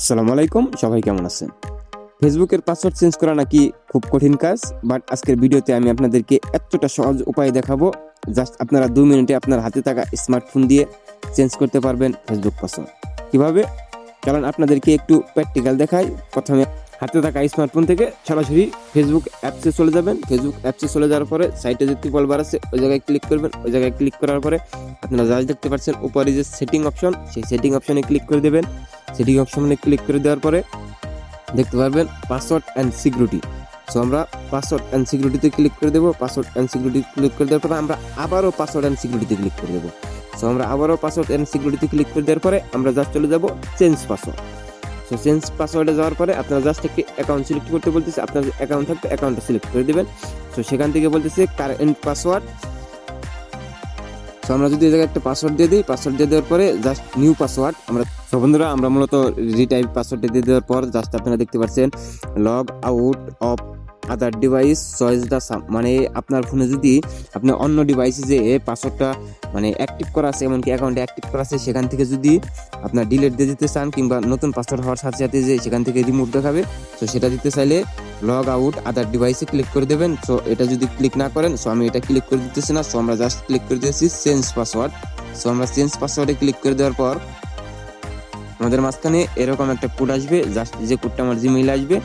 আসসালামু আলাইকুম, সবাই কেমন আছেন? ফেসবুকের পাসওয়ার্ড চেঞ্জ করা নাকি খুব কঠিন কাজ বাট আজকের ভিডিওতে আমি আপনাদেরকে এতটা সহজ উপায় দেখাবো জাস্ট আপনারা দু মিনিটে আপনার হাতে থাকা স্মার্টফোন দিয়ে চেঞ্জ করতে পারবেন ফেসবুক পাসওয়ার্ড কীভাবে? কারণ আপনাদেরকে একটু প্র্যাকটিক্যাল দেখাই। প্রথমে হাতে থাকা স্মার্টফোন থেকে সরাসরি ফেসবুক অ্যাপসে চলে যাবেন। ফেসবুক অ্যাপসে চলে যাওয়ার পরে সাইটে যে ত্রিপল বার আছে, ওই জায়গায় ক্লিক করবেন। ওই জায়গায় ক্লিক করার পরে আপনারা যা দেখতে পাচ্ছেন উপরে যে সেটিং অপশন সেই সেটিং অপশনে ক্লিক করে দেবেন। সেটিং অপশনে ক্লিক করে দেওয়ার পরে দেখতে পারবেন পাসওয়ার্ড অ্যান্ড সিকিউরিটি সো আমরা পাসওয়ার্ড অ্যান্ড সিকিউরিটিতে ক্লিক করে দেবো। পাসওয়ার্ড অ্যান্ড সিকিউরিটি ক্লিক করে দেওয়ার পরে আমরা আবারও পাসওয়ার্ড অ্যান্ড সিকিউরিটিতে ক্লিক করে দেবো। সো আমরা আবারও পাসওয়ার্ড অ্যান্ড সিকিউরিটিতে ক্লিক করে দেওয়ার পরে আমরা জাস্ট চলে যাব চেঞ্জ পাসওয়ার্ড সো চেঞ্জ পাসওয়ার্ডে যাওয়ার পরে আপনারা জাস্ট একটি অ্যাকাউন্ট সিলেক্ট করতে বলতেছে। আপনার অ্যাকাউন্ট থাকবে অ্যাকাউন্টটা সিলেক্ট করে দেবেন। সো সেখান থেকে বলতেছে কারেন্ট পাসওয়ার্ড সো আমরা যদি এই জায়গায় একটা পাসওয়ার্ড দিয়ে দিই পাসওয়ার্ড দিয়ে দেওয়ার পরে জাস্ট নিউ পাসওয়ার্ড আমরা সো বন্ধুরা, আমরা মূলত রিটাইপ পাসওয়ার্ড দিয়ে দেওয়ার পর জাস্ট আপনারা দেখতে পাচ্ছেন log out of other device choose the some মানে আপনার ফোনে যদি আপনি অন্য ডিভাইসে যে পাসওয়ার্ডটা মানে অ্যাক্টিভ করা আছে, এমনকি অ্যাকাউন্টে অ্যাক্টিভ করা আছে, সেখান থেকে যদি আপনার ডিলেট দিয়ে দিতে চান, কিংবা নতুন পাসওয়ার্ড হওয়ার সাথে সাথে যে সেখান থেকে রিমুভ দেখাবে, তো সেটা দিতে চাইলে লগ আউট আদার ডিভাইসে ক্লিক করে দেবেন। সো এটা যদি ক্লিক না করেন সো আমি এটা ক্লিক করে দিতেছি না। সো আমরা জাস্ট ক্লিক করে দিয়েছি চেঞ্জ পাসওয়ার্ড সো আমরা চেঞ্জ পাসওয়ার্ডে ক্লিক করে দেওয়ার পর, আমাদের মাঝখানে এরকম একটা কোড আসবে। জাস্ট যে কোডটা আমার জিমেইলে আসবে।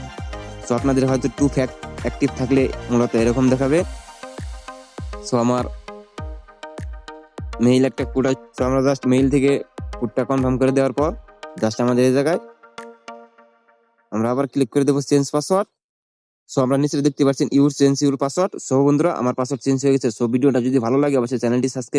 সো আপনাদের হয়তো টু ফ্যাক্ট অ্যাক্টিভ থাকলে মূলত এরকম দেখাবে। সো আমার মেইল একটা কোড সো আমরা জাস্ট মেইল থেকে কোডটা কনফার্ম করে দেওয়ার পর জাস্ট আমাদের এই জায়গায়, আমরা আবার ক্লিক করে দেবো চেঞ্জ পাসওয়ার্ড সো আমরা নিচে দেখতে পাচ্ছেন your change your password. So বন্ধুরা, আমার পাসওয়ার্ড চেঞ্জ হয়ে গেছে। সো ভিডিওটা যদি ভালো লাগে, অবশ্যই চ্যানেলটি সাবস্ক্রাইব